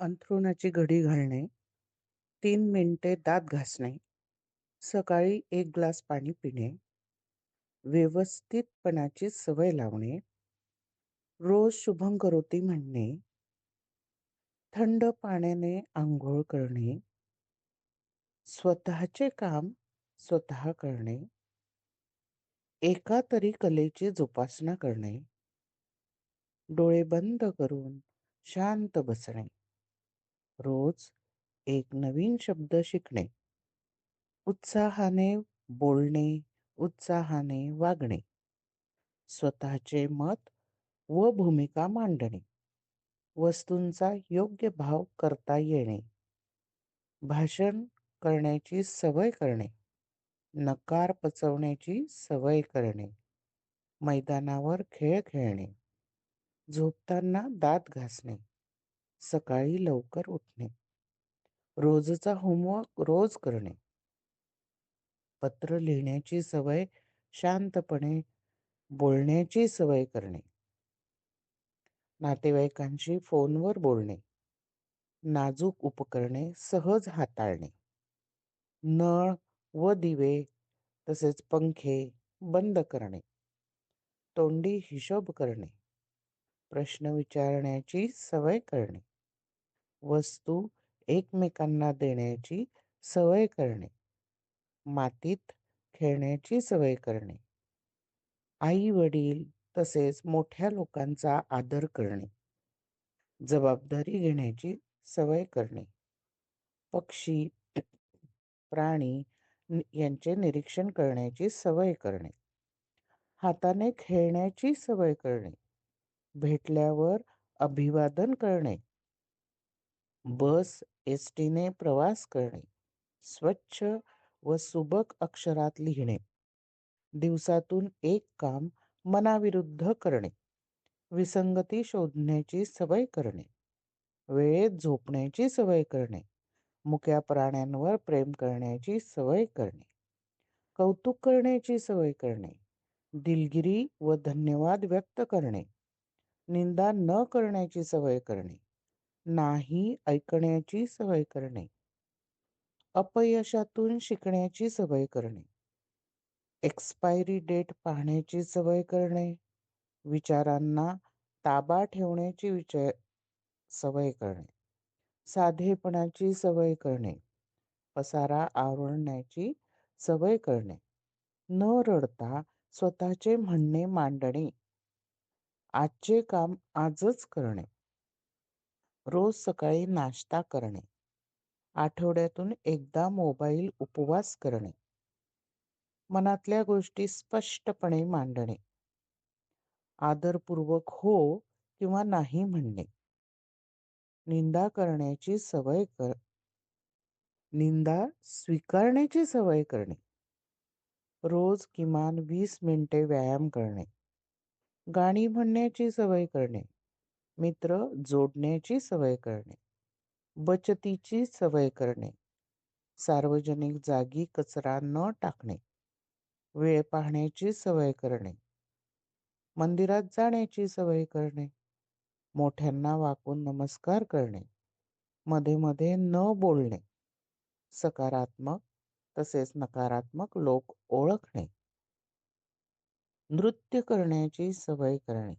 अंथरुणाची घडी घालणे, तीन मिनिटे दात घासणे, सकाळी एक ग्लास पाणी पिणे, व्यवस्थितपणाची सवय लावणे, रोज शुभं करोती म्हणणे, थंड पाण्याने आंघोळ करणे, स्वतःचे काम स्वतः करणे, एका तरी कलेची जोपासना करणे, डोळे बंद करून शांत बसणे, रोज एक नवीन शब्द शिकणे, उत्साहाने बोलणे, उत्साहाने वागणे, स्वतःचे मत व भूमिका मांडणे, वस्तूंचा योग्य भाव करता येणे, भाषण करण्याची सवय करणे, नकार पचवण्याची सवय करणे, मैदानावर खेळ खेळणे, झोपताना दात घासणे, सकाळी लवकर उठणे, रोजचा होमवर्क रोज करणे, पत्र लिहिण्याची सवय शांतपणे बोलण्याची सवय करणे, नातेवाईकांशी फोनवर बोलणे, नाजूक उपकरणे सहज हाताळणे, नळ व दिवे तसेच पंखे बंद करणे, तोंडी हिशोब करणे, प्रश्न विचारण्याची सवय करणे, वस्तू एकमेकांना देण्याची सवय करणे, मातीत खेळण्याची सवय करणे, आई वडील तसेच मोठ्या लोकांचा आदर करणे, जबाबदारी घेण्याची सवय करणे, पक्षी प्राणी यांचे निरीक्षण करण्याची सवय करणे, हाताने खेळण्याची सवय करणे, भेटल्यावर अभिवादन करणे, बस एसटीने प्रवास करणे, स्वच्छ व सुबक अक्षरात लिहिणे, दिवसातून एक काम मनाविरुद्ध करणे, विसंगती शोधण्याची सवय करणे, वेळेत झोपण्याची सवय करणे, मुक्या प्राण्यांवर प्रेम करण्याची सवय करणे, कौतुक करण्याची सवय करणे, दिलगिरी व धन्यवाद व्यक्त करणे, निंदा न करण्याची सवय करणे, नाही ऐकण्याची सवय करणे, अपयशातून शिकण्याची सवय करणे, एक्सपायरी डेट पाहण्याची सवय करणे, विचारांना ताबा ठेवण्याची विचार सवय करणे, साधेपणाची सवय करणे, पसारा आवरण्याची सवय करणे, न रडता स्वतःचे म्हणणे मांडणे, आजचे काम आजच करणे, रोज सकाळी नाश्ता करणे, आठवड्यातून एकदा मोबाईल उपवास करणे, मनातल्या गोष्टी स्पष्टपणे मांडणे, आदरपूर्वक हो किंवा नाही म्हणणे, निंदा करण्याची सवय कर निंदा स्वीकारण्याची सवय करणे, रोज किमान वीस मिनिटे व्यायाम करणे, गाणी म्हणण्याची सवय करणे, मित्र जोडण्याची सवय करणे, बचतीची सवय करणे, सार्वजनिक जागी कचरा न टाकणे, वेळ पाहण्याची सवय करणे, मंदिरात जाण्याची सवय करणे, मोठ्यांना वाकून नमस्कार करणे, मध्ये मध्ये न बोलणे, सकारात्मक तसेच नकारात्मक लोक ओळखणे, नृत्य करण्याची सवय करणे,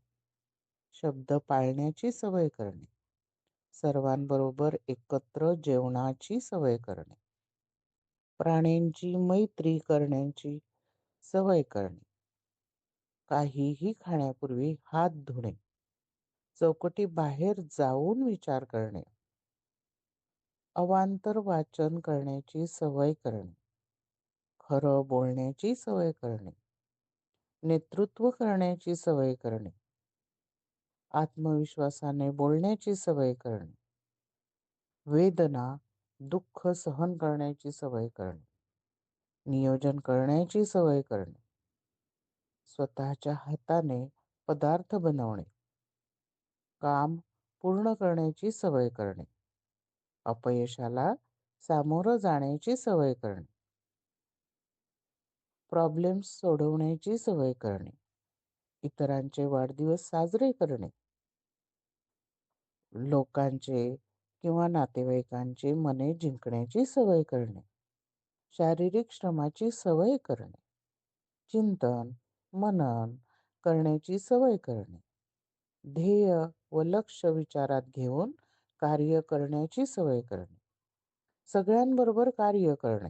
शब्द पाळण्याची सवय करणे, सर्वांबरोबर एकत्र जेवणाची सवय करणे, प्राण्यांची मैत्री करण्याची सवय करणे, काहीही खाण्यापूर्वी हात धुणे, चौकटी बाहेर जाऊन विचार करणे, अवांतर वाचन करण्याची सवय करणे, खरं बोलण्याची सवय करणे, नेतृत्व करण्याची सवय करणे, आत्मविश्वासाने बोलण्याची सवय करणे, वेदना दुःख सहन करण्याची सवय करणे, नियोजन करण्याची सवय करणे, स्वतःच्या हाताने पदार्थ बनवणे, काम पूर्ण करण्याची सवय करणे, अपयशाला सामोरं जाण्याची सवय करणे, प्रॉब्लेम्स सोडवण्याची सवय करणे, इतरांचे वाढदिवस साजरे करणे, लोकांचे किंवा नातेवाईकांचे मने जिंकण्याची सवय करणे. शारीरिक श्रमाची सवय करणे. चिंतन मनन करण्याची सवय करणे. ध्येय व लक्ष विचारात घेऊन कार्य करण्याची सवय करणे. सगळ्यांबरोबर कार्य करणे.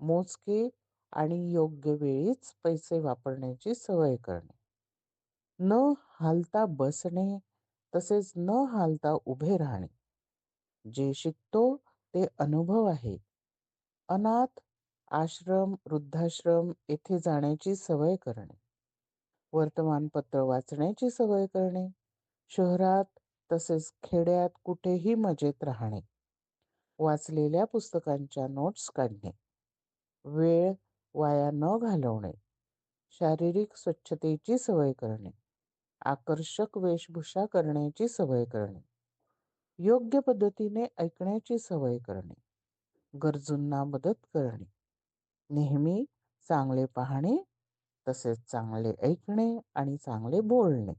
मोजके आणि योग्य वेळीच पैसे वापरण्याची सवय करणे. न हालता बसणे तसेच न हालता उभे राहणे. जे शिकतो ते अनुभव आहे. अनाथ आश्रम वृद्धाश्रम येथे जाण्याची सवय करणे. वर्तमानपत्र वाचण्याची सवय करणे. शहरात तसेच खेड्यात कुठेही मजेत राहणे. वाचलेल्या पुस्तकांच्या नोट्स काढणे. वेळ वाया न घालवणे. शारीरिक स्वच्छतेची सवय करणे. आकर्षक वेशभूषा करण्याची सवय करणे. योग्य पद्धतीने ऐकण्याची सवय करणे. गरजूंना मदत करणे. नेहमी चांगले पाहणे तसेच चांगले ऐकणे आणि चांगले बोलणे.